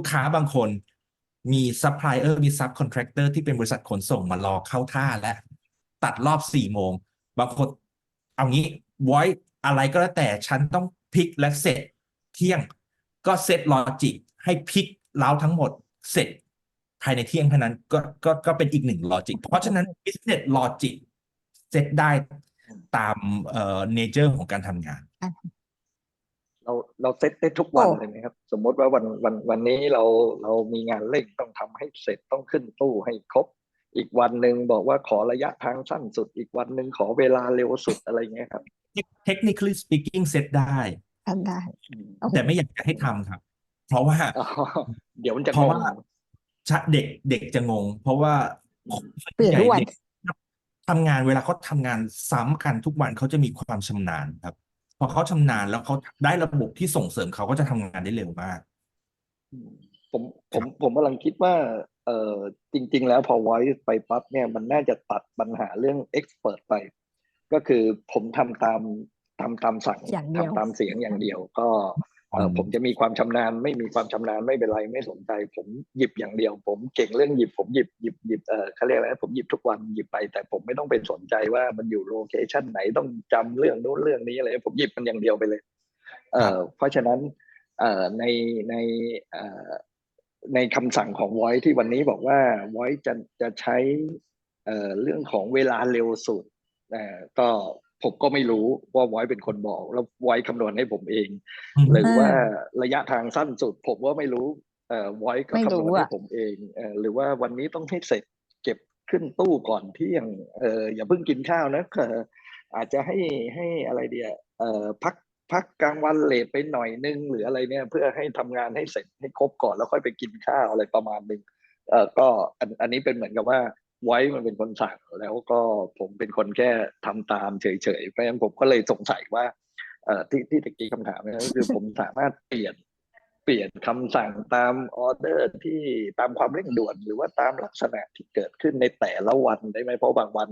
ลูกค้าบางคนมีซัพพลายเออร์มีซับคอนแทคเตอร์ที่เป็นบริษัทขนส่งมารอเข้าท่าและ ตัดรอบสี่โมง บางคนเอางี้ไว้อะไรก็แล้วแต่ฉันต้องพลิกและเสร็จเที่ยง ก็เซตลอจิกให้พลิกเล้าทั้งหมดเสร็จภายในเที่ยงเท่านั้นก็ก็ก็เป็นอีกหนึ่งลอจิกเพราะฉะนั้น business logic เซตได้ตามเอ่อ nature ของการทำงาน เราเราเซตได้ทุกวันโอ้เลยไหมครับ สมมติว่าวันวันวันนี้เราเรามีงานเร่งต้องทำให้เสร็จต้องขึ้นตู้ให้ครบ อีกวันหนึ่งบอกว่าขอระยะทางสั้นสุด อีกวันหนึ่งขอเวลาเร็วสุดอะไรเงี้ยครับ technically speaking เซตได้ทำได้อืมโอ้โหแต่ไม่อยากจะให้ทำครับ เพราะว่าอ๋อเดี๋ยวมันจะเพราะงว่างชะเด็กเด็กจะงง เพราะว่าเปลี่ยนทุกวันเด็ทำงานเวลาเขาทำงานซ้ำกันทุกวันเขาจะมีความชำนาญครับ พอเขาชำนาญแล้วเขาได้ระบบที่ส่งเสริมเขาก็จะทำงานได้เร็วมากอืมผมผมผมกำลังคิดว่า เออจริง ๆ แล้วพอ voice ไปปั๊บเนี่ยมันน่าจะตัดปัญหาเรื่อง expert ไป ก็คือผมทำตามทำตามสั่งอย่างเดียวทำตามเสียงอย่างเดียวก็เอออืม ผมจะมีความชำนาญ ไม่มีความชำนาญไม่เป็นไรไม่สนใจ ผมหยิบอย่างเดียว ผมเก่งเรื่องหยิบผมหยิบหยิบหยิบเออเขาเรียกอะไรนะผมหยิบทุกวันหยิบไป แต่ผมไม่ต้องไปสนใจว่ามันอยู่โลเคชันไหนต้องจำเรื่องนู้นเรื่องนี้อะไรผมหยิบมันอย่างเดียวไปเลย เอ่อเพราะฉะนั้นเอ่อในในเอ่อในคำสั่งของ Voice ที่วันนี้บอกว่า Voice จะจะใช้เอ่อเรื่องของเวลาเร็วสุดเอ่อก็ ผมก็ไม่รู้ว่า Voice เป็นคนบอก แล้ว Voice คำนวณให้ผมเอง หรือว่าระยะทางสั้นสุด ผมว่าไม่รู้เอ่อ Voice ก็ไม่คำนรู้วณให้อะผมเองเอ่อหรือว่าวันนี้ต้องให้เสร็จเก็บขึ้นตู้ก่อนเที่ยงเอ่ออย่าเพิ่งกินข้าวนะเอ่ออาจจะให้ให้อะไรเดียเอ่อพักพักกลางวันเลทไปหน่อยนึงหรืออะไรเนี่ย เพื่อให้ทำงานให้เสร็จให้ครบก่อนแล้วค่อยไปกินข้าวอะไรประมาณหนึ่งเอ่อก็อันอันนี้เป็นเหมือนกับว่า ไว้มันเป็นคนสั่งแล้วก็ผมเป็นคนแค่ทำตามเฉยๆเพราะฉะนั้นผมก็เลยสงสัยว่าเอ่อที่ที่ตะกี้คำถามนะก็คือผมสามารถเปลี่ยนเปลี่ยนคำสั่งตามออเดอร์ที่ตามความเร่งด่วน หรือว่าตามลักษณะที่เกิดขึ้นในแต่ละวันได้ไหมเพราะบางวัน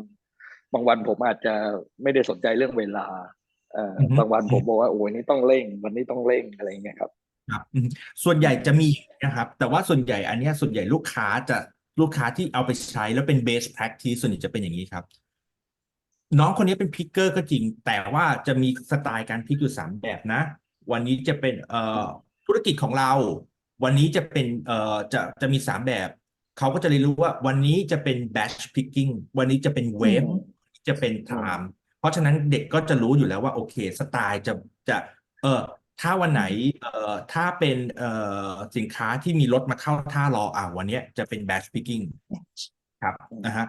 บางวันผมอาจจะไม่ได้สนใจเรื่องเวลาเอ่ออือฮึบางวันผมบอกว่าโอ้ยนี่ต้องเร่ง วันนี้ต้องเร่งอะไรอย่างเงี้ยครับครับอืมส่วนใหญ่จะมีนะครับ แต่ว่าส่วนใหญ่อันเนี้ยส่วนใหญ่ลูกค้าจะ ลูกค้าที่เอาไปใช้แล้วเป็น best practice ส่วนใหญ่จะเป็นอย่างนี้ครับ น้องคนนี้เป็นพิกเกอร์ก็จริง แต่ว่าจะมีสไตล์การพิกอยู่สามแบบนะ วันนี้จะเป็นเอ่อธุรกิจของเรา วันนี้จะเป็นเอ่อจะจะมีสามแบบเขาก็จะเรียนรู้ว่าวันนี้จะเป็น batch picking วันนี้จะเป็น wave จะเป็น time เพราะฉะนั้นเด็กก็จะรู้อยู่แล้วว่าโอเค สไตล์จะจะเออ ถ้าวันไหนเอ่อถ้าเป็นเอ่อสินค้าที่มีรถมาเข้าท่ารออ่าวันเนี้ยจะเป็น batch picking ครับนะฮะ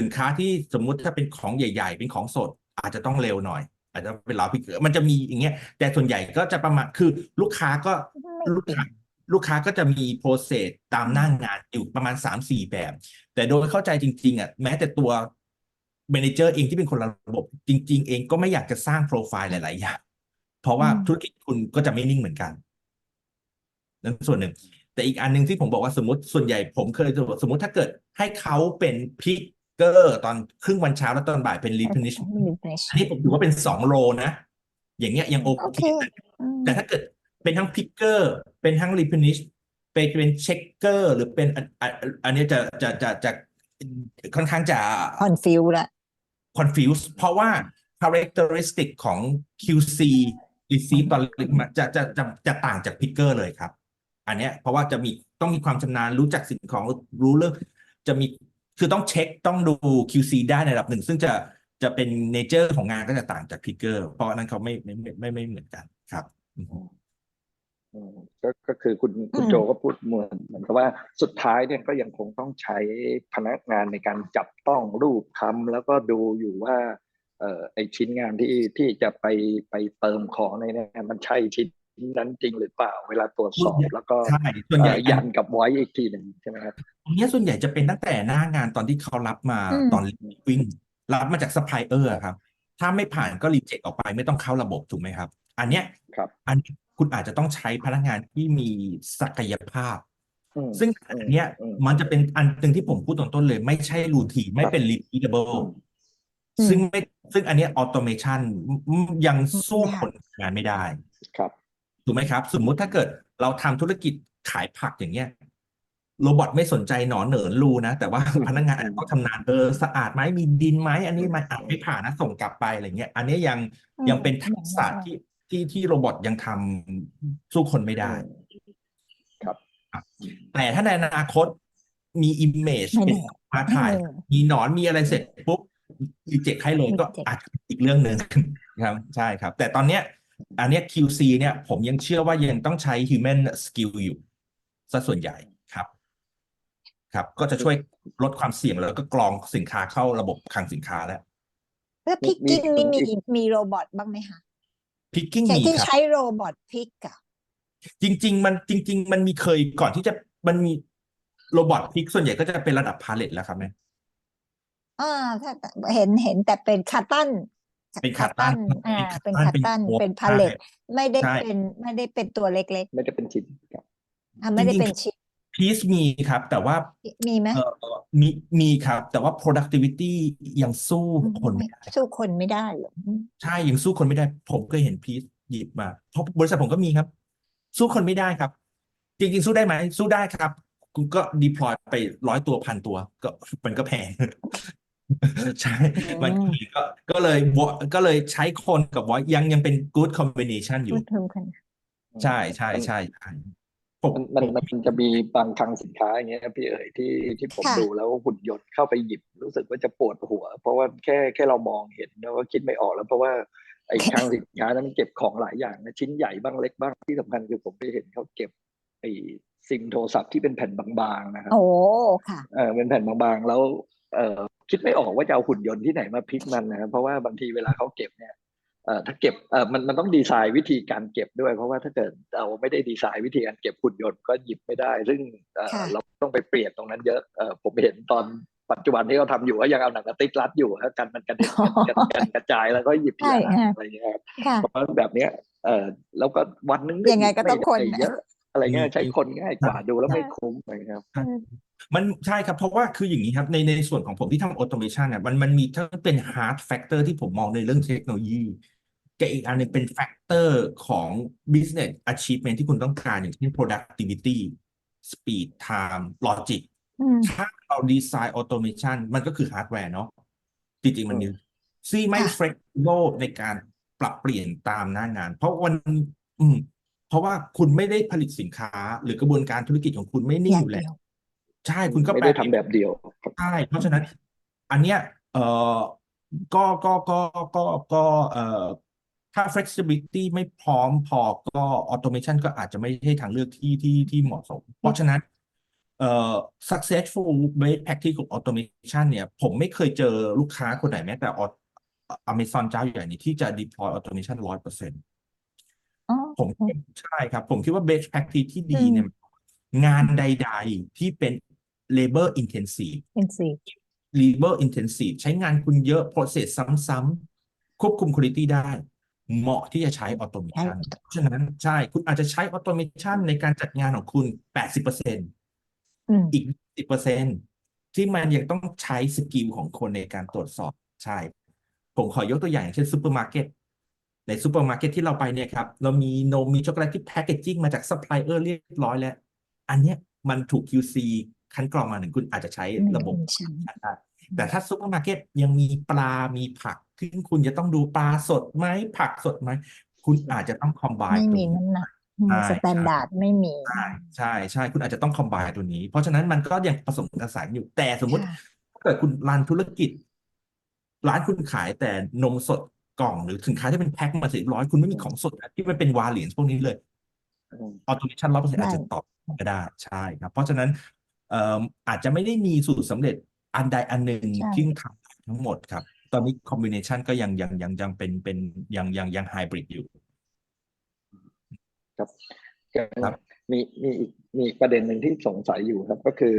สินค้าที่สมมุติถ้าเป็นของใหญ่ ๆ เป็นของสด อาจจะต้องเร็วหน่อย อาจจะเป็นราวพิกมันจะมีอย่างเงี้ย แต่ส่วนใหญ่ก็จะประมาณคือลูกค้าก็ลูกค้าลูกค้าก็จะมีโปรเซสตามหน้างานอยู่ประมาณสามสี่แบบ แต่โดยเข้าใจจริง ๆอะแม้แต่ตัวเมนเจอร์เองที่เป็นคนละระบบ จริง ๆ เองก็ไม่อยากจะสร้างโปรไฟล์หลาย ๆ อย่าง เพราะว่าอืมธุรกิจคุณก็จะไม่นิ่งเหมือนกันนั่นส่วนหนึ่ง แต่อีกอันหนึ่งที่ผมบอกว่าสมมติส่วนใหญ่ผมเคยจะบอกสมมติถ้าเกิดให้เขาเป็นพิกเกอร์ตอนครึ่งวันเช้าแล้วตอนบ่ายเป็น replenish อันนี้ผมถือว่าเป็นสองโลนะ อย่างเงี้ยยังโอโอเคเคอืมแต่ถ้าเกิดเป็นทั้งพิกเกอร์เป็นทั้ง replenish เป็นเป็นเช็คเกอร์หรือเป็นอันอันอันนี้จะจะจะจะค่อนข้างจะคอนฟิวละ confuse เพราะว่า characteristic ของ QC receive ตอนมาจะจะจะจะต่างจาก picker เลยครับ อันเนี้ยเพราะว่าจะมีต้องมีความชำนาญรู้จักสิ่งของรู้เรื่องจะมีคือต้องเช็คต้องดู QC ได้ในระดับหนึ่ง ซึ่งจะจะเป็น nature ของงานก็จะต่างจาก picker เพราะนั้นเขาไม่ไม่ไม่ไม่ไม่เหมือนกันครับอืมอืมก็ก็คือคุณคุณโจก็พูดเหมือนเหมือนกับว่าสุดท้ายเนี่ยก็ยังคงต้องใช้พนักงานในการจับต้องรูปคำแล้วก็ดูอยู่ว่า เอ่อไอชิ้นงานที่ที่จะไปไปเติมของในเนี่ยมันใช่ชิ้นนั้นจริงหรือเปล่า เวลาตรวจสอบแล้วก็ใช่ส่วนใหญ่เอ่อยันกับไว้อีกทีหนึ่งใช่ไหมครับตรงเนี้ยส่วนใหญ่จะเป็นตั้งแต่หน้างานตอนที่เขารับมาอืมตอนวิ่งรับมาจากซัพพลายเออร์ครับ ถ้าไม่ผ่านก็รีเจ็คออกไปไม่ต้องเข้าระบบถูกไหมครับ อันเนี้ยครับ อันนี้คุณอาจจะต้องใช้พนักงานที่มีศักยภาพอืมซึ่งอืมอันเนี้ยอืมมันจะเป็นอันหนึ่งที่ผมพูดตอนต้นเลย ไม่ใช่รูทีไม่เป็น repeatable อืมซึ่งไม่ ซึ่งอันเนี้ยออโตเมชันยังสู้ไม่ได้คนงานไม่ได้ครับถูกไหมครับ สมมุติถ้าเกิดเราทำธุรกิจขายผักอย่างเงี้ยโรบอทไม่สนใจหนอนเหนินรูนะ แต่ว่าพนักงานอาจจะต้องทำนานเออสะอาดไหมมีดินไหมอันนี้ไหมอะไม่ผ่านนะส่งกลับไปอะไรเงี้ย อันนี้ยังอืมยังเป็นทักษะยังไม่ได้ที่ที่ที่โรบอทยังทำสู้คนไม่ได้ ครับ แต่ถ้าในอนาคตมี image ไม่เป็นแน่มาถ่ายเออมีหนอนมีอะไรเสร็จปุ๊บ รีเจ็คให้เลยก็ reject อาจจะอีกเรื่องหนึ่งครับใช่ครับ แต่ตอนเนี้ยอันเนี้ย QC เนี่ยผมยังเชื่อว่ายังต้องใช้ human skill อยู่ซะส่วนใหญ่ครับ ครับ ก็จะช่วยลดความเสี่ยงแล้วก็กรองสินค้าเข้าระบบคลังสินค้าแล้วแล้วมีพิกกิ้งมีนี่มีอีกมีโรบอทบ้างไหมคะ picking ใช้มีที่ครับใช้โรบอทพิกอะจริง ๆ มันจริง ๆ มันมีเคยก่อนที่จะมันมีโรบอทพิกส่วนใหญ่ก็จะเป็นระดับพาเลตแล้วครับแม่ อ่าถ้าเห็นเห็นแต่เป็นคาตันเป็นคาตันอ่าเป็เป็นนคาคาตัตันนเป็นเป็นพาใช่เลตไม่ได้ใช่เป็นไม่ได้เป็นตัวเล็กไม่ได้เป็นชิ้นครับๆอ่าไม่ได้จริงๆเป็นชิ้นพีซมีครับ แต่ว่ามีไหมเออมีมีครับ แต่ว่า productivity ยังสู้คนไม่ได้สู้คนไม่ได้เหรออืมใช่ยังสู้คนไม่ได้ ผมก็เห็นพีซหยิบมาเพราะบริษัทผมก็มีครับ สู้คนไม่ได้ครับ จริงๆ สู้ได้ไหมสู้ได้ครับคุณก็ deploy ไปร้อยตัวพันตัว ก็มันก็แพง ใช่มันก็เลยก็ก็เลย vo- ก็เลยใช้คนกับ voice ยังยังเป็น good combination อยู่พูดถึงกันใช่ใช่ใช่ใช่ผมมันมันผมมันจะมีบางคลังสินค้าอย่างเงี้ยครับพี่เอ๋ยที่ที่ผมค่ะ ดูแล้วหุ่นยนต์เข้าไปหยิบ รู้สึกว่าจะปวดหัว เพราะว่าแค่แค่เรามองเห็นแล้วก็คิดไม่ออกแล้ว เพราะว่าไอ้คลังสินค้านั้นมันเก็บของหลายอย่างนะชิ้นใหญ่บ้างเล็กบ้างที่สำคัญคือผมไปเห็นเขาเก็บไอ้ซิมโทรศัพท์ที่เป็นแผ่นบางๆนะครับ โอ้ค่ะ เออเป็นแผ่นบางๆ แล้วเออ คิดไม่ออกว่าจะเอาหุ่นยนต์ที่ไหนมาพลิกมันนะครับเพราะว่าบางทีเวลาเขาเก็บเนี่ยเออถ้าเก็บเออมันมันต้องดีไซน์วิธีการเก็บด้วย เพราะว่าถ้าเกิดเราไม่ได้ดีไซน์วิธีการเก็บหุ่นยนต์ก็หยิบไม่ได้ ซึ่งเออค่ะเราต้องไปเปลี่ยนตรงนั้นเยอะเออผมเห็นตอนปัจจุบันที่เขาทำอยู่ก็ยังเอาหนังกระติกรัดอยู่แล้วกันมันกระเด็นกันกันกระจายแล้วก็หยิบทีละอันใช่ค่ะอะไรอย่างเงี้ยครับค่ะเพราะแบบเนี้ยเออแล้วก็วันหนึงยังไงก็ต้องคนม่ได้เยอะ อะไรเงี้ยใช้คนง่ายกว่าดูแล้วไม่ใช่คุ้มอะไรเงี้ยครับ มันใช่ครับเพราะว่าคืออย่างนี้ครับในในส่วนของผมที่ทำออโตเมชันเนี่ยมันมันมีทั้งเป็น hard factor ที่ผมมองในเรื่องเทคโนโลยีกับอีกอันหนึงเป็น factor ของ business achievement ที่คุณต้องการอย่างเช่น productivity speed time logic อืมถ้าเราดีไซน์ออโตเมชันมันก็คือฮาร์ดแวร์เนาะจริงๆมันมีซี่ไม่ค่ะ flexible ในการปรับเปลี่ยนตามหน้างาน เพราะวันอืม เพราะว่าคุณไม่ได้ผลิตสินค้า หรือกระบวนการธุรกิจของคุณไม่นิ่งออยู่ยู่เดีแล้ยววใช่คุณก็ไม่แปลได้เปลี่ยทำนแบบเดียวครับใช่เพราะฉะนั้น อันเนี้ยเอ่อก็ก็ก็ก็ก็เอ่อถ้า flexibility ไม่พร้อมพอก็ automation ก็อาจจะไม่ใช่ทางเลือกที่ที่ที่เหมาะสม เพราะฉะนั้นเอ่อ successful best practice ของ automation เนี่ย ผมไม่เคยเจอลูกค้าคนไหนแม้แต่ Au- Amazon เจ้าใหญ่นี้ที่จะ deploy automation ร้อยเปอร์เซ็นต์อ๋อ ผมใช่ครับ ผมคิดว่า best practice ที่ดีอืมเนี่ยงานใด ๆ ที่เป็น labor intensive เป็นสี labor intensive ใช้งานคุณเยอะ process ซ้ำๆควบคุม quality ได้ เหมาะที่จะใช้ automation เพราะฉะนั้นใช่คุณอาจจะใช้ automation ในการจัดงานของคุณ80%อืมอีก10%ที่มันยังต้องใช้สกิลของคนในการตรวจสอบใช่ ผมขอยกตัวอย่างเช่นซูเปอร์มาร์เก็ต ในซูเปอร์มาร์เก็ตที่เราไปเนี่ยครับเรามีนมมีช็อกโกแลตที่แพคเกจจิ้งมาจากซัพพลายเออร์เรียบร้อยแล้ว อันเนี้ยมันถูก QC คัดกรองมาหนึ่งคุณอาจจะใช้หนึ่งระบบเป็นชั้นได้แต่ถ้าซูเปอร์มาร์เก็ตยังมีปลา มีผักซึ่งคุณจะต้องดูปลาสดไหมผักสดไหมคุณอาจจะต้องคอมไบไม่ตรมีงนี้น้ำหนักอืมใช่สแตนดาร์ดไม่มี ใช่ใช่ใช่คุณอาจจะต้องคอมไบตัวนี้ เพราะฉะนั้นมันก็ยังผสมผสานอยู่แต่สมมุติค่ะถ้าเกิดคุณรันธุรกิจ ร้านคุณขายแต่นมสด กล่องหรือสินค้าที่เป็นแพ็คมาเสร็จเรียบร้อยคุณไม่มีของสดที่มันเป็นวาเหรียญพวกนี้เลยอืมออโตเมชันร้อยเปอร์เซ็นต์ได้อาจจะตอบก็ได้ใช่ครับ เพราะฉะนั้นเอ่ออาจจะไม่ได้มีสูตรสำเร็จอันใดอันหนึ่งใช่ที่ทำทั้งหมดครับ ตอนนี้คอมบิเนชันก็ยังยังยังยังเป็นเป็นยังยังยังไฮบริดอยู่ ครับมีมีอีกมีอีกประเด็นหนึ่งที่สงสัยอยู่ครับ ก็คือ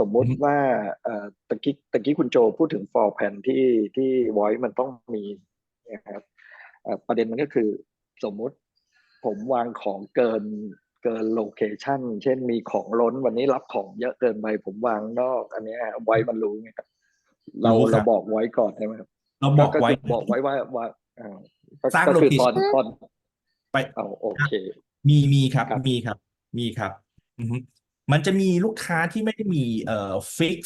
สมมุติว่าเอ่อตะกี้ตะกี้คุณโจพูดถึง for plan ที่ที่ voice มันต้องมี นะครับเอ่อประเด็นมันก็คือสมมุติผมวางของเกินเกินโลเคชันเช่นมีของล้นวันนี้รับของเยอะเกินไปผมวางนอก อันเนี้ยไว้มันรู้ไงครับเรารู้ครับเราบอกไว้ก่อนใช่ไหมครับเราบอกไว้คือบอกไว้ว่าว่าอ่าก็สร้างก็คือตอน location ตอนไปเอาโอเค มีมีครับครับมีครับ มีครับอือฮึมันจะมีลูกค้าที่ไม่ได้มีเอ่อ fix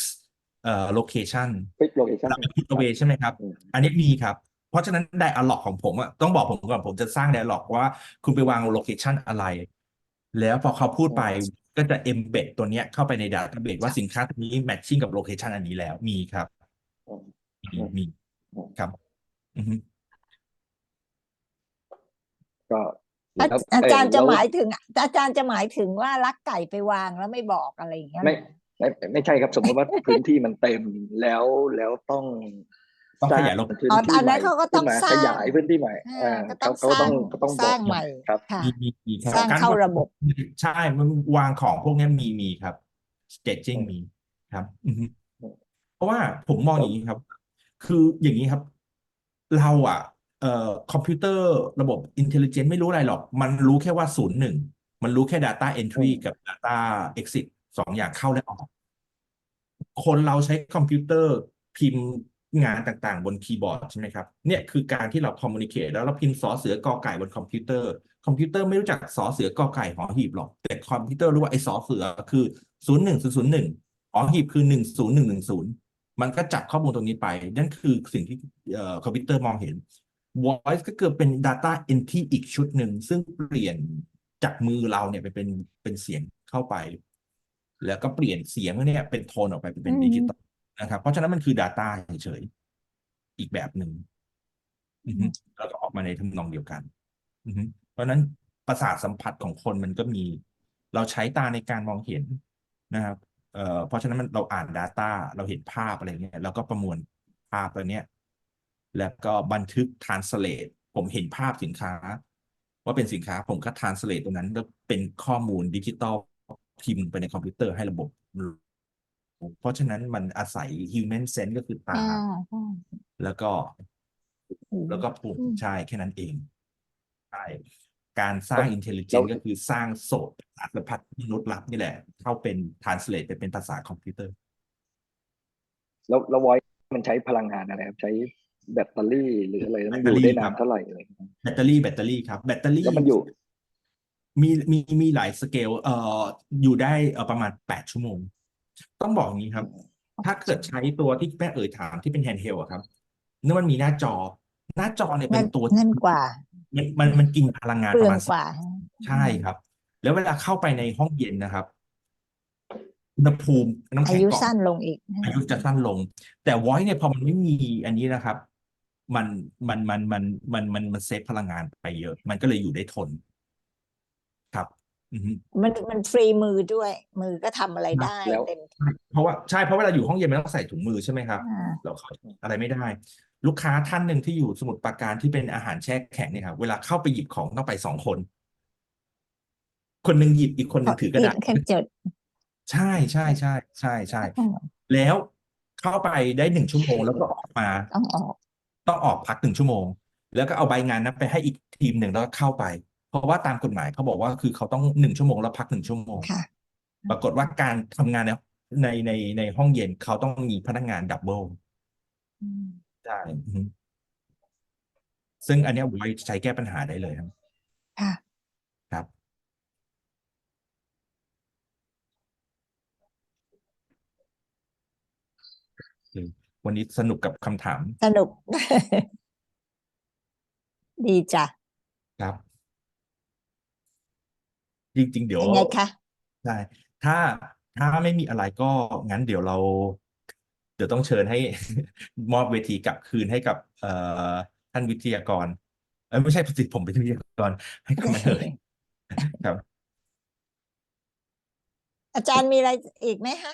เอ่อ location ฟิกโลเคชั่นเราเป็น put away ใช่ไหมครับอืมอันนี้มีครับ เพราะฉะนั้น dialog ของผมอะต้องบอกผมก่อนผมจะสร้าง dialog ว่า คุณไปวาง location อะไร แล้วพอเขาพูดไปก็จะ embed ตัวเนี้ยเข้าไปใน database ว่าสินค้าตัวนี้ matching กับ location อันนี้แล้วมีครับอืมมีมีอืมครับอือฮึ ก็อาแล้วอาจารย์เจะแล้วหมายถึง อาจารย์จะหมายถึงว่าลักไก่ไปวางแล้วไม่บอกอะไรอย่างเงี้ยไม่ไม่ไม่ใช่ครับ สมมติว่า พื้นที่มันเต็มแล้วแล้วต้อง ต้องสร้ขยายโลพื้นอ๋อที่อันใหนั้ม่นเขาก็ต้องขึ้นมาสร้างขยายพื้นที่ใหม่อ่าอ่าก็ต้องเขาก็ต้องสร้างก็ต้องสบอร้ากงหใหน่ม่อยครับค่ะมีมีมีครับสร้างการเข้าระบบใช่มันวางของพวกเนี้ยมีมีครับ staging มีครับอือฮึอืมเพราะว่าผมมองอย่างนี้ครับ คืออย่างนี้ครับ เราอะเอ่อคอมพิวเตอร์ระบบ intelligent ไม่รู้อะไรหรอก มันรู้แค่ว่าศูนย์หนึ่งมันรู้แค่ data entry กับ data exit สองอย่างเข้าและออก คนเราใช้คอมพิวเตอร์พิมพ์ งานต่างๆ บนคีย์บอร์ดใช่ไหมครับเนี่ยคือการที่เราคอมมูนิเค e แล้วเราพิมพ์สอเสือกอไก่บนคอมพิวเตอร์ คอมพิวเตอร์ไม่รู้จักสอเสือกอไก่หอหีบหรอกแต่คอมพิวเตอร์รู้ว่าไอ้สอเสือคือศูนย์หนึ่งศูนย์ศูนย์หนึ่งหอหีบคือหนึ่งศูนย์หนึ่งหนึ่งศูนย์มันก็จับข้อมูลตรงนี้ไป นั่นคือสิ่งที่เอ่อคอมพิวเตอร์มองเห็น voice ก็เกิดเป็น data entry อีกชุดหนึ่ง ซึ่งเปลี่ยนจากมือเราเนี่ยไปเป็นเป็นเสียงเข้าไป แล้วก็เปลี่ยนเสียงเนี่ยเป็นโทนออกไปเป็นอืมดิจิตอล นะครับ เพราะฉะนั้นมันคือ Data เฉยๆอีกแบบหนึ่งแล้วก็ออกมาในทำนองเดียวกันเพราะฉะนั้นประสาทสัมผัสของคนมันก็มี เราใช้ตาในการมองเห็นนะครับเอ่อเพราะฉะนั้นมันเราอ่าน Data เราเห็นภาพอะไรเงี้ยแล้วก็ประมวลภาพตัวเนี้ย แล้วก็บันทึก translate ผมเห็นภาพสินค้า ว่าเป็นสินค้าผมก็ translate ตรงนั้นแล้วเป็นข้อมูลดิจิตอลพิมพ์ไปในคอมพิวเตอร์ให้ระบบ เพราะฉะนั้นมันอาศัย human sense ก็คือตาอ่าใช่แล้วก็อืมแล้วก็ภูมิอืมใช่แค่นั้นเองใช่การสร้าง intelligence ก็คือสร้างโสตอัตพัฒมนุษย์ลับนี่แหละ เข้าเป็น translate ไปเป็นภาษาคอมพิวเตอร์ แล้วแล้ว voice มันใช้พลังงานอะไรครับ ใช้แบตเตอรี่หรืออะไรแล้วมันอแบตเตอยู่รี่ได้ครันานบเท่าไหร่อะไรอย่างเงี้ยแบตเตอรี่แบตเตอรี่ครับ แบตเตอรี่แล้วมันอยู่ มีมีมีหลายสเกลเอ่ออยู่ได้เอ่อประมาณแปดชั่วโมง ต้องบอกอย่างนี้ครับ ถ้าเกิดใช้ตัวที่แม่เอ่ยถามที่เป็นแฮนด์เฮลอะครับนั่นมันมีหน้าจอ หน้าจอเนี่ยเป็นั่นนตัวนั่นกว่า มันมันมันกินพลังงานเปลืปอระงมาณกว่า ใช่ครับ แล้วเวลาเข้าไปในห้องเย็นนะครับอุณหภูมิน้ำอาแข็งยุเกาะ สั้นลงอีก อายุจะสั้นลง แต่ไว้เนี่ยพอมันไม่มีอันนี้นะครับ มันมันมันมันมันมันมันเซฟพลังงานไปเยอะ มันก็เลยอยู่ได้ทน ครับอือฮึ มันมันฟรีมือด้วย มือก็ทำอะไรได้แล้วเต็มเพราะว่าใช่เพราะเวลาอยู่ห้องเย็นมันต้องใส่ถุงมือใช่ไหมครับอ่าเราเข้าอะไรไม่ได้ ลูกค้าท่านหนึ่งที่อยู่สมุทรปราการที่เป็นอาหารแช่แข็งเนี่ยครับเวลาเข้าไปหยิบของต้องไปสองคน คนหนึ่งหยิบอีกคนหนึ่งถือกระดาษแค่จดใช่ใช่ใช่ใช่ใช่อืมแล้วเข้าไปได้หนึ่งชั่วโมงแล้วก็ออกมาต้องออกต้องออกพักหนึ่งชั่วโมง แล้วก็เอาใบงานนั้นไปให้อีกทีมหนึ่งแล้วก็เข้าไป เพราะว่าตามกฎหมายเขาบอกว่าคือเขาต้องหนึ่งชั่วโมงแล้วพักหนึ่งชั่วโมง ค่ะปรากฏว่าการทำงานในในในในห้องเย็นเขาต้องมีพนักงานดับเบิลอืมใช่อือฮึซึ่งอันเนี้ยไว้ใช้แก้ปัญหาได้เลยครับ ค่ะ ครับ วันนี้สนุกกับคำถามสนุก ดีจ้ะ ครับ จริง ๆ เดี๋ยวเป็นไงคะใช่ถ้าถ้าไม่มีอะไรก็งั้นเดี๋ยวเรา เดี๋ยวต้องเชิญให้ มอบเวทีกลับคืนให้กับ เอ่อท่านวิทยากร เออไม่ใช่สิผมเป็นวิทยากร ให้กับมาเลยครับ อาจารย์มีอะไรอีกไหมคะ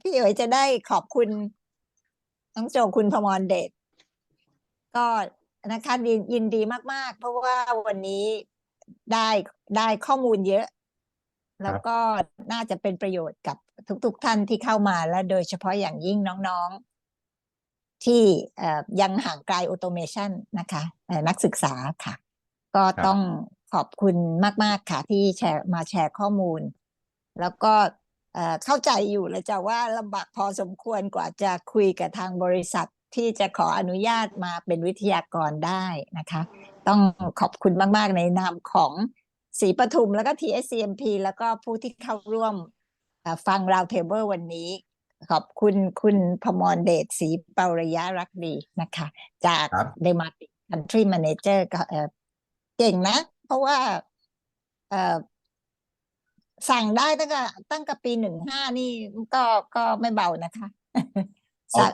พี่เอ๋ยจะได้ขอบคุณน้องโจคุณพมรเดชก็ นะคะยินยินดีมาก ๆ เพราะว่าวันนี้ได้ได้ข้อมูลเยอะ แล้วก็น่าจะเป็นประโยชน์กับทุกๆท่านที่เข้ามาและโดยเฉพาะอย่างยิ่งน้องๆ ที่เอ่อยังห่างไกลออโตเมชันนะคะเอ่อนักศึกษาค่ะ ก็ครับต้องขอบคุณมาก ๆ ค่ะ ที่แชร์มาแชร์ข้อมูล แล้วก็เอ่อเข้าใจอยู่เลยจ้ะว่าลำบากพอสมควรกว่าจะคุยกับทางบริษัท ที่จะขออนุญาตมาเป็นวิทยากรได้นะคะ ต้องขอบคุณมาก ๆ ในนามของศรีปทุมแล้วก็ TSCMP แล้วก็ผู้ที่เข้าร่วมเอ่อฟังราวเทเบิลวันนี้ ขอบคุณคุณพมรเดชศรีเปาระยะรักดีนะคะ จากครับเดมาติ Country Manager ก็เอ่อเก่งนะ เพราะว่าเอ่อสั่งได้ตั้งแต่ตั้งแต่ปีหนึ่งห้านี่ก็ก็ไม่เบานะคะอ๋อสั่ง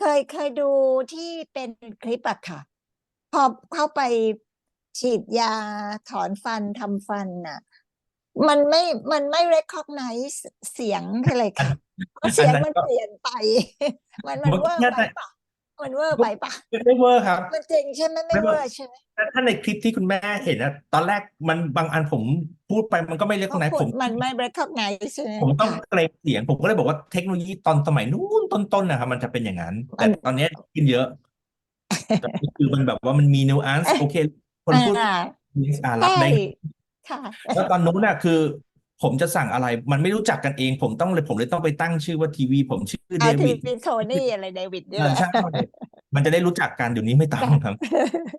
เอ่อเคยเคยดูที่เป็นคลิปอะค่ะ พอเข้าไปฉีดยาถอนฟันทำฟันน่ะ มันไม่มันไม่ recognize เสียงเลยค่ะเพราะเสียงมันเปลี่ยนไป มันมันมันเวอร์แค่ไปไหนปะ มันเวอร์ไปปะไม่เวอร์ครับ มันจริงใช่ไหมไม่ไม่เวเวออร์ร์ใช่ไหมถ้าถ้าในคลิปที่คุณแม่เห็นนะตอนแรกมันบางอันผมพูดไปมันก็ไม่เรียกเพราะไหนพูผดมมันไม่ recognize ใช่ไหมผมต้องค่ะเกรงเสียงผมก็เลยบอกว่าเทคโนโลยีตอนสมัยนู้นต้นๆนะครับมันจะเป็นอย่างนั้น แต่มันตอนนี้ขึ้นเยอะแต่คือมันแบบว่ามันมี nuance โอเค คนพูดอ่าอ่ารับใช่ได้ค่ะแล้วตอนนู้นน่ะคือ ผมจะสั่งอะไร มันไม่รู้จักกันเอง ผมต้องเลยผมเลยต้องไปตั้งชื่อว่าทีวี ผมชื่อเดอาทีวิดวีโทนี่อะไรเดวิดนี่เอแหอละใช่มันจะได้รู้จักกันเดี๋ยวนี้ไม่ต้องครับ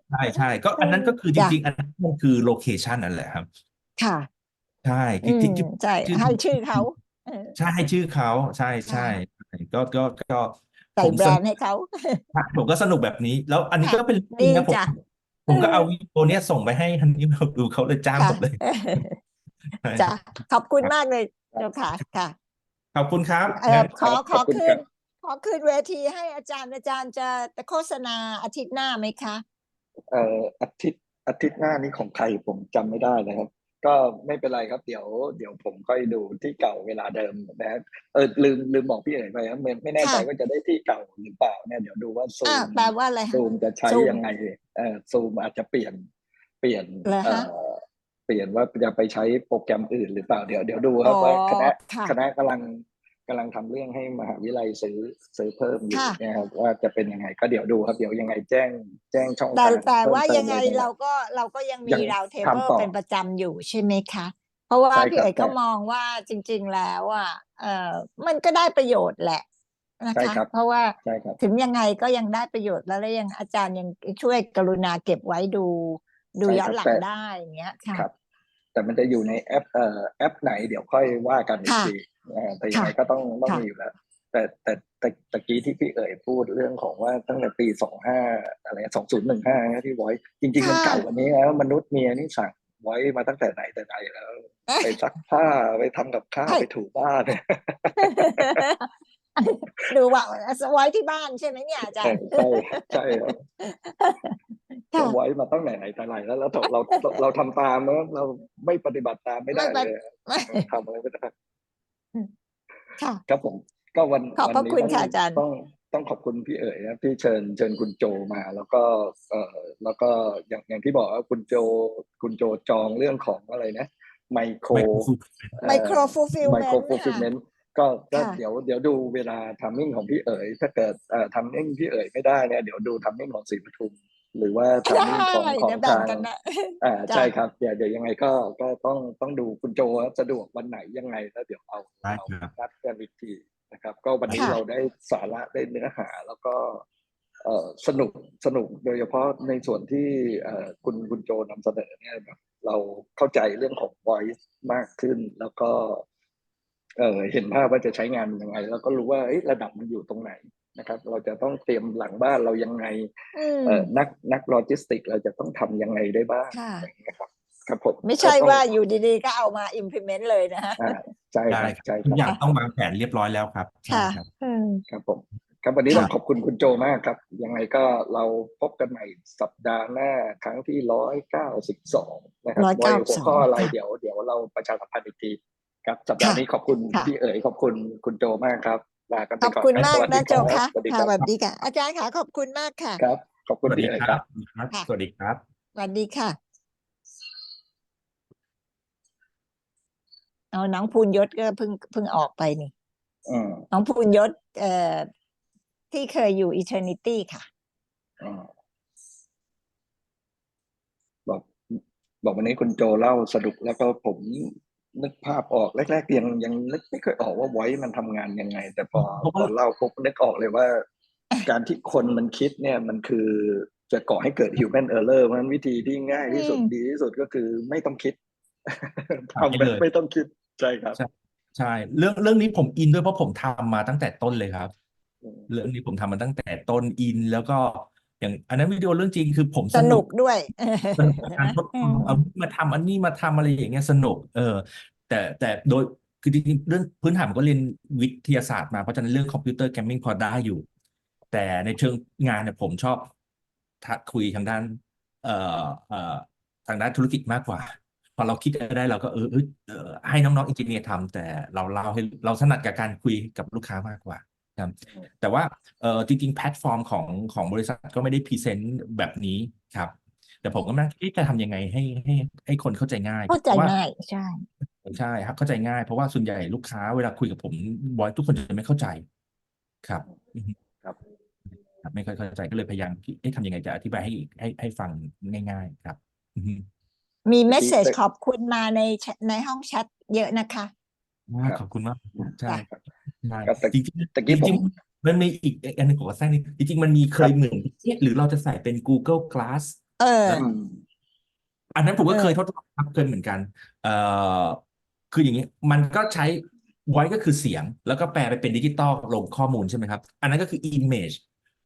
ใช่ใช่ก็อันนั้นก็คือจจ้ะริงๆ อันนั้นมันคือโลเคชันนั่นแหละครับ ค่ะ ใช่อืที่มที่ที่ใช่ชื่อให้ชื่อเขาเออใช่ให้ชื่อเขาใช่ใช่ใช่ก็ก็ก็ใส่ผมแบรสนนุกด์ให้เขาผมก็สนุกแบบนี้ แล้วอันนี้ค่ะก็เป็นจริดีงนะผมจ้ะผมก็เอาวิดีโอเนี้ยส่งไปให้ฮันนี่มาดูเขาเลยจ้างค่ะผมเลยใช่ จ้ะขอบคุณมากเลยเจ้าค่ะค่ะขอบคุณครับเออขอขขออบคุณคืครันบขอคืนเวทีให้อาจารย์อาจารย์จะจะโฆษณาอาทิตย์หน้าไหมคะเอ่ออาทิตย์อาทิตย์หน้านี้ของใครผมจำไม่ได้นะครับ ก็ไม่เป็นไรครับ เดี๋ยวเดี๋ยวผมค่อยดูที่เก่าเวลาเดิมนะครับเออลืมลืมบอกพี่เอ๋ยไปครับไม่ไม่แน่ใจค่ะว่าจะได้ที่เก่าหรือเปล่าเนี่ยเดี๋ยวดูว่าซูอ่ามแปลว่าอะไรคะซูมจะใช้ซูมยังไงเอ่อซูมอาจจะเปลี่ยนเปลี่ยนเหรอเอ่ฮะอเปลี่ยนว่าจะไปใช้โปรแกรมอื่นหรือเปล่าเดี๋ยวเดี๋ยวดูคอ๋รับอว่าคณะค่ะคณะกำลังกำลังทำเรื่องให้มหาวิทยาลัยซื้อซื้อเพิ่มอยู่ค่ะนะครับว่าจะเป็นยังไงก็เดี๋ยวดูครับเดี๋ยวยังไงแจ้งแจ้งช่องแต่ทางแต่เพิ่มว่าเติมยังไงลนะเราก็เราก็ยังมียังราวเทเบิลทำต่อเป็นประจำอยู่ใช่ไหมคะเพราะว่าใช่พี่ครับเอ๋ยก็แต่มองว่าจริง ๆ แล้วอะเออมันก็ได้ประโยชน์แหละนะใช่คะครับเพราะว่าใช่ครับถึงยังไงก็ยังได้ประโยชน์แล้วแล้วยังอาจารย์ยังช่วยกรุณาเก็บไว้ดู ดูใช่ย้อคนรับหลังแต่ได้อย่างเงี้ยค่ะครับ แต่มันจะอยู่ในแอปเอ่อแอปไหนเดี๋ยวค่อยว่ากันอีกค่ะทีเอ่อแต่ยังไงค่ะก็ต้องต้องค่ะมีอยู่แล้ว แต่แต่แต่ตะกี้ที่พี่เอ๋ยพูดเรื่องของว่าตั้งแต่ปีสองห้าอะไรสองศูนย์หนึ่งห้าที่ไว้จริง ๆ มันค่ะเก่ากว่านี้แล้วมนุษย์เมียนี่สั่งไว้มาตั้งแต่ไหนแต่ไหนแล้ว ไปซักผ้าไปทำกับข้าวใช่ไปถูบ้านดูว่าไว้ที่บ้านใช่ไหมเนี่ยอาจารย์ใช่ใช่ ครับค่ะเอาไว้มาตั้งไหนไหนแต่ไหนแล้วแล้วเราเราเราทำตามแล้วเราไม่ปฏิบัติตามไม่ได้ไม่ปเลฏิยไม่ทำอะไรไม่ได้ค่ะครับผม ก็วันขอบพระวันนี้คุณต้องค่ะอาจารย์ต้องต้องขอบคุณพี่เอ๋ยนะที่เชิญเชิญคุณโจมา แล้วก็เอ่อแล้วก็อย่างอย่างที่บอกว่าคุณโจคุณโจจองเรื่องของอะไรนะไมโครไมโครฟู Micro ไม fulfillment โครฟูลฟิลเมนต์ก็ก็ค่ะเดี๋ยวเดี๋ยวดูเวลาทัมมิ่งของพี่เอ๋ยถ้าเกิดเอ่อทัมมิ่งพี่เอ๋ยไม่ได้เนี่ยเดี๋ยวดูทัมมิ่งของศรีปทุม หรือว่าทัมได้มิ่งของของเดี๋ยวแบ่งทางกันนะอ่าจ้ะใช่ครับเดี๋ยวเดี๋ยวยังไงก็ก็ต้องต้องดูคุณโจว่าสะดวกวันไหนยังไงแล้วเดี๋ยวเอาได้เอาครับนัดกันอีกทีนะครับ ก็วันนี้ค่ะเราได้สาระได้เนื้อหาแล้วก็เอ่อสนุกสนุกโดยเฉพาะในส่วนที่เอ่อคุณคุณโจนำเสนอเนี่ยแบบเราเข้าใจเรื่องของ voice มากขึ้นแล้วก็เอ่อเห็นภาพว่าจะใช้งานมันยังไง แล้วก็รู้ว่าเอ้ยระดับมันอยู่ตรงไหน นะครับ เราจะต้องเตรียมหลังบ้านเรายังไงอืมเอ่อนักนักโลจิสติก เราจะต้องทำยังไงได้บ้างค่ะอย่างเงี้ยครับครับผมไม่ใช่ก็ต้องว่าอยู่ดีๆก็เอามา implement เลยนะฮะอ่าใช่คได้รับครับใช่คทุกอรัย่างบต้องวางแผนเรียบร้อยแล้วครับใช่ค่ะครับอืมครับผมครับวันนี้ค่ะต้องขอบคุณคุณโจมากครับ ยังไงก็เราพบกันใหม่สัปดาห์หน้าครั้งที่ร้อยเก้าสิบสองนะครับร้อยว่าเก้าหัวสองข้ออะไรค่ะเดี๋ยวเดี๋ยวเราประชาสัมพันธ์อีกทีครับสัปดาห์ค่ะนี้ขอบคุณค่ะพี่เอ๋ยขอบคุณคุณโจมากครับ ลากันไปขอบก่อนคุณครับมากสวัสดีนะโจครัค่ะบสวัสดีคค่ะรับสวัสดีค่ะ อาจารย์ค่ะขอบคุณมากค่ะ ครับ ขอบสคุณวัสดีพี่เอ๋ยคครัรับบค่ะสวัสดีครับ สวัสดีค่ะ เอาน้องภูนยศก็เพิ่งเพิ่งออกไปนี่อืมน้องภูนยศเอ่อที่เคยอยู่ Eternity ค่ะอืมบอกบอกวันนี้คุณโจเล่าสนุกแล้วก็ผม นึกภาพออกแรกๆยังยังนึกไม่เคยออกว่าไว้มันทำงานยังไง แต่พอเพราะพว่าอเล่าปุ๊บนึกออกเลยว่า การที่คนมันคิดเนี่ยมันคือจะก่อให้เกิด human error เพราะฉะนั้นวิธีที่ง่ายที่สุดอืมดีที่สุดก็คือไม่ต้องคิดทำทำไปแบบเลยไม่ต้องคิดใช่ครับใช่ใช่ เรื่องเรื่องนี้ผมอินด้วยเพราะผมทำมาตั้งแต่ต้นเลยครับอืมเรื่องนี้ผมทำมาตั้งแต่ต้นอินแล้วก็ อย่างอันนั้นวิดีโอเรื่องจริงคือผมสสนุนุกกด้วยสนุกกับการทดลองเอามาทำอันนี้มาทำอะไรอย่างเงี้ยสนุก เออ แต่แต่โดยคือจริงๆเรื่องพื้นฐานผมก็เรียนวิทยาศาสตร์มาเพราะฉะนั้นเรื่องคอมพิวเตอร์แกมมิ่งพอได้อยู่ แต่ในเชิงงานเนี่ยผมชอบทักคุยทางด้าน เอ่อเอ่อทางด้านธุรกิจมากกว่า พอเราคิดอะไรได้เราก็เออเออเออให้น้องๆอินจิเนียร์ทำแต่เราเล่าให้เราถนัดกับการคุยกับลูกค้ามากกว่า ครับแต่ว่าเออจริงๆแพลตฟอร์มของของบริษัทก็ไม่ได้พรีเซนต์แบบนี้ครับ แต่ผมก็นั่งคิดจะทำยังไงให้ให้ให้คนเข้าใจง่ายเข้าใจพระว่ง่ายใช่ใช่ครับเข้าใจง่าย เพราะว่าส่วนใหญ่ลูกค้าเวลาคุยกับผมบอยทุกคนจะไม่เข้าใจ ครับอือฮึครับครับไม่ค่อยเข้าใจก็เลยพยายามคิดเอ๊ะทำยังไงจะอธิบายให้ให้ให้ฟังง่าย ๆ ครับอือฮึมีเมื่เมอสกี้เซจแต่ขอบคุณมาในแชทในห้องแชทเยอะนะคะอ่าครับขอบคุณมากใช่ จ้ะใช่ครับแต่จริงๆตะกี้จผริมงๆมันมีอีกอันหนึงขอแทรกนิดจริงๆมันมีเคยเหมือนเอ๊ะหรือเราจะใส่เป็น Google Glass เออแล้วอืม อันนั้นผมก็เออ เคยทดลองครับเคยเหมือนกัน เอ่อคืออย่างนี้มันก็ใช้ voice ก็คือเสียง แล้วก็แปลไปเป็นดิจิตอลลงข้อมูลใช่ไหมครับ อันนั้นก็คือ image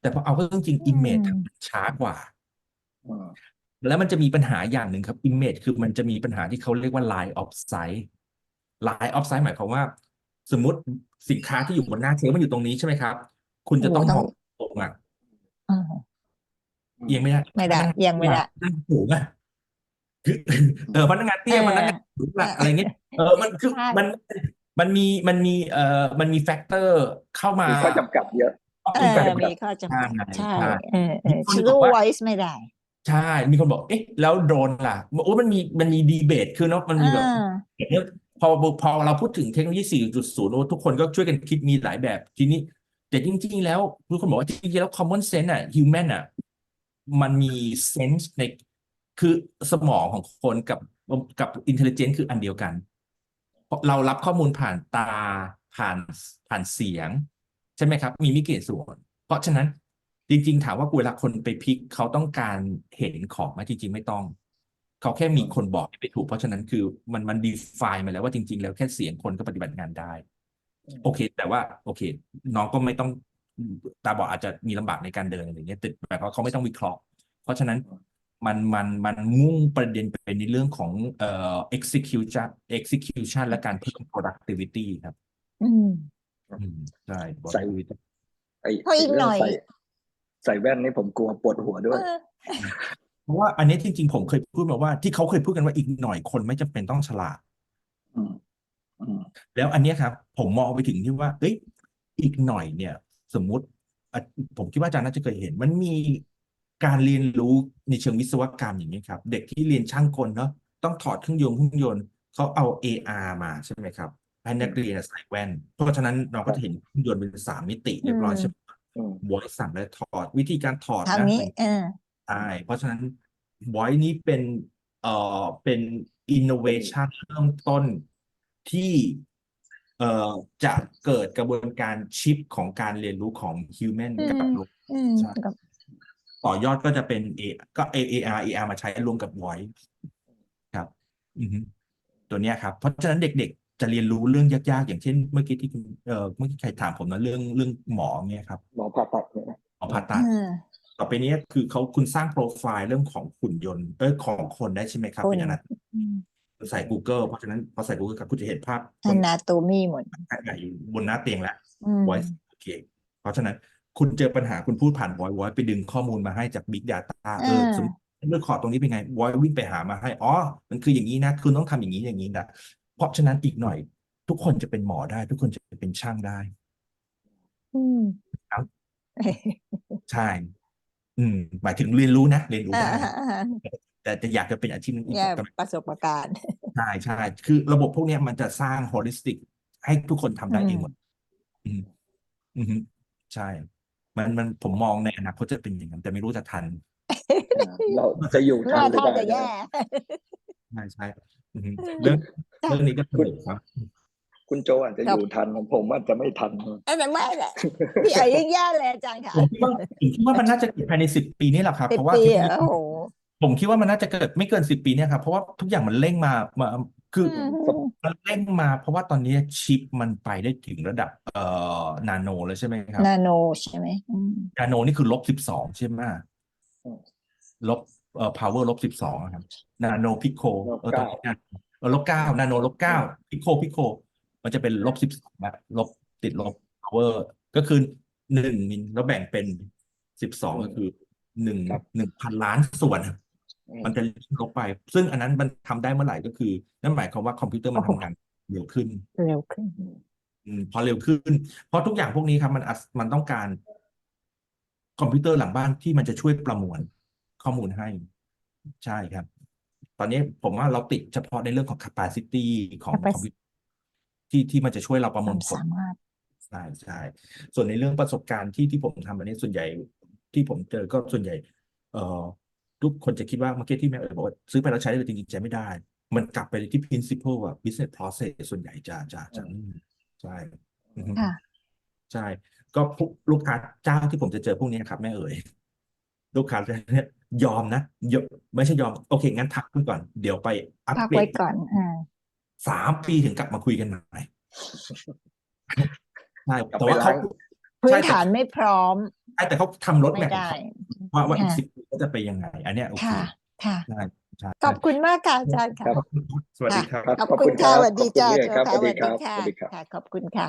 แต่พอเอาเข้าจริงๆ image อืม ช้ากว่าอืมแล้วมันจะมีปัญหาอย่างหนึ่งครับ image คือมันจะมีปัญหาที่เขาเรียกว่า line of sight line of sight หมายความว่า สมมุติ สินค้าที่อยู่บนหน้าเชลฟ์มันอยู่ตรงนี้ใช่ไหมครับ คุณจะโอ้ต้องต้มององตรงอะเออเอียงไม่ได้ไม่ได้พนักงานเอียงไม่ได้ นั่งสูงอะคือเออพนักงานเตี้ยเออพนักงานสูงอะอะไรเงี้ยเออมันคือใช่ มันมันมีมันมีเอ่อมันมีแฟกเตอร์เข้ามามีข้อจำกัดเยอะ เอมีอข้อจำกัมีดข้อจำกัดใช่ใช่ใช่เออเออมีคนชื่บออกว่า voice ไม่ได้ใช่ มีคนบอก เอ๊ะ แล้วโดรนล่ะ โอ้ มันมี มันมีดีเบต คือเนาะ มันมีแบบอ่าเนี่ย พอพอเราพูดถึงเทคโนโลยี 4.0 โอ้ทุกคนก็ช่วยกันคิดมีหลายแบบ ทีนี้ แต่จริง ๆ แล้วทุกคนบอกว่าจริงๆแล้ว common sense อะ human อะ มันมี sense ในคือสมองของคนกับกับ intelligence คืออันเดียวกัน เรารับข้อมูลผ่านตาผ่านผ่านเสียง ใช่ไหมครับ มีไม่กี่ส่วน เพราะฉะนั้นจริง ๆ ถามว่าเวลาคนไปพลิกเขาต้องการเห็นของไหมจริง ๆ ไม่ต้อง เขาแค่มีคนบอกให้ไปถูก เพราะฉะนั้นคือมันมัน define มาแล้วว่าจริง ๆ แล้วแค่เสียงคนก็ปฏิบัติงานได้ โอเค แต่ว่าโอเค น้องก็ไม่ต้องตาบอดอาจจะมีลำบากในการเดินอะไรอย่างเงี้ยแต่หมายความว่าเขาไม่ต้องวิเคราะห์ เพราะฉะนั้นมันมันมันมุ่งประเด็นไปในเรื่องของเอ่อ execution execution และการเพิ่ม productivity ครับอืมอืมใช่ ใส่ productivity ไอ้เพราะอีกเรื่หน่อยใส่ใส่แว่นนี่ผมกลัวปวดหัวด้วย เออ เพราะว่าอันนี้จริง ๆ ผมเคยพูดมาว่าที่เขาเคยพูดกันว่าอีกหน่อยคนไม่จำเป็นต้องฉลาด อืมอืมแล้วอันเนี้ยครับ ผมมองไปถึงที่ว่า เอ้ยอีกหน่อยเนี่ย สมมุติอะผมคิดว่าอาจารย์น่าจะเคยเห็น มันมีการเรียนรู้ในเชิงวิศวกรรมอย่างนี้ยครับ เด็กที่เรียนช่างกลเนาะต้องถอดเครื่องยนต์เครื่องยนต์เขาเอา AR มาใช่ไหมครับให้นักเรียนใส่แว่น เพราะฉะนั้นเราก็จะเห็นเครื่องยนต์เป็นสามมิติเรียบร้อยอืมใช่ไหมอืม บอยสั่งและถอดวิธีการถอดทางนะนี้ เออ ใช่ เพราะฉะนั้น Voice นี้เป็น เอ่อ เป็น innovation เริ่มต้นที่ เอ่อ จะเกิดกระบวนการชิปของการเรียนรู้ของ human อืมกับโลกอืมใช่ กับ ต่อยอดก็จะเป็น A ก็ AR AR มาใช้รวมกับ Voice ครับอือฮึตัวเนี้ยครับ เพราะฉะนั้นเด็กๆ จะเรียนรู้เรื่องยากๆ อย่างเช่น เมื่อกี้ที่คุณเอ่อเมื่อกี้ใครถามผมนะเรื่องเรื่องหมอเนี่ยครับหมอผ่าตัดเนี่ยนะ หมอผ่าตัดเออ ต่อไปนี้คือเขาคุณสร้างโปรไฟล์เรื่องของหุ่นยนต์เออของคนได้ใช่ไหมครับคนเป็นอนาอืมใส่ Google เพราะฉะนั้นพอใส่ Google ครับคุณจะเห็นภาพคอนนาโตมีหมดอยู่บนหน้าเตียงแล้วอืม voice โอเคเพราะฉะนั้นคุณเจอปัญหาคุณพูดผ่าน voice voice ไปดึงข้อมูลมาให้จาก Big Data เอออ่าสมมติเรื่องขอร์ดตรงนี้เป็นไง voice วิ่งไปหามาให้อ๋อมันคืออย่างนี้นะ คุณต้องทำอย่างนี้อย่างนี้นะเพราะฉะนั้นอีกหน่อย ทุกคนจะเป็นหมอได้ ทุกคนจะเป็นช่างได้ อืมครับใช่ อืมหมายถึงเรียนรู้นะเรียนรู้อ่าได้ อ่าอ่าแต่จะอยากจะเป็นอาชีพนั้นอีกเนี่ยก็ประสบการณ์ ใช่ใช่คือระบบพวกเนี้ยมันจะสร้าง holistic ให้ทุกคนทำได้อืมเองหมด อืม อืมใช่ มันมันผมมองในอนาคตจะเป็นอย่างนั้นแต่ไม่รู้จะทันอ่าเราจะอยู่ทัน่านหรือท่าเปล่าจะเนี่ยแย่ ใช่ใช่อืมเรื่องจ้ะเรื่องนี้ก็สนุกครับ คุณโจอาจจะครัอบยู่ทันของผมอาจจะไม่ทันเอ้ยแต่ไม่แหละพี่เอ๋ยยิ่งแย่เลยอาจารย์ค่ะผมคิดว่าผมคิดว่ามันน่าจะเกิดภายในสิบปีนี่แหละครับสิบเพราะว่าปีเทคโนเหรอโลโอ้ยีโหผมคิดว่ามันน่าจะเกิดไม่เกินสิบปีเนี่ยครับเพราะว่าทุกอย่างมันเร่งมามาคืออมมันเร่งมาเพราะว่าตอนนี้ชิปมันไปได้ถึงระดับเอ่อนาโนแล้วใช่ไหมครับนาโนใช่ไหมอืมนาโนนี่คือลบสิบสองใช่ไหมอืมลบเอ่อ power ลบสิบสองครับนาโนพิโคลบเออตอนเก้านี้นาเออลบเก้านาโนลบเก้าพิโคพิโค มันจะเป็นลบสิบสองลบติดลบ power ก็คือหนึ่งมิลแล้วแบ่งเป็นสิบสองก็คือหนึ่งครับหนึ่งพันล้านส่วนอืมมันจะลบไป ซึ่งอันนั้นมันทำได้เมื่อไหร่ก็คือ นั่นหมายความว่าคอมพิวเตอร์มันโอ้โหทำงานเร็วขึ้น เร็วขึ้นอืมพอเร็วขึ้น เพราะทุกอย่างพวกนี้ครับมันอัศมันต้องการ คอมพิวเตอร์หลังบ้านที่มันจะช่วยประมวลข้อมูลให้ ใช่ครับ ตอนนี้ผมว่าเราติดเฉพาะในเรื่องของ capacity ของ Capac- คอมพิวเตอร์ ที่ที่มันจะช่วยเราประคมวาวมลผลสามารถใช่ใช่ส่วนในเรื่องประสบการณ์ที่ที่ผมทำอันนี้ส่วนใหญ่ที่ผมเจอก็ส่วนใหญ่ เอ่อทุกคนจะคิดว่าเมื่อกี้ที่แม่เอ๋ยบอกว่าซื้อไปแล้วใช้ได้เลยจริงๆใช้ไม่ได้ มันกลับไปที่ principle อะ business process ส่วนใหญ่จะจะจะอืมใช่อือฮึค่ะใช่ ก็พวกลูกค้าเจ้าที่ผมจะเจอพวกนี้ครับแม่เอ๋ยลูกค้าเนี่ยยอมนะยอมไม่ใช่ยอม โอเค งั้นพักไว้ก่อน เดี๋ยวไปอัปพักเดไว้ตก่อนอ่า สามปีถึงกลับมาคุยกันใหม่ใช่กลับแต่ไปว่าเขาล้างพื้นใช่แต่ฐานไม่พร้อมใช่แต่เขาทำรถไม่แมพได้ว่าว่าอีกค่ะสิบปีก็จะไปยังไง อันเนี้ยโอเคค่ะค่ะใช่ใช่ขอบคุณมากค่ะอาจารย์ครัค่ะบสวัสดีครับครับขอบขอบคุคุณณค่ะครับสวัสดีขอบคุณจ้าเนี่ยโจครับค่ะสวัสสดีวัสครัดีบค่ะสวัสดีครับค่ะ ขอบคุณค่ะ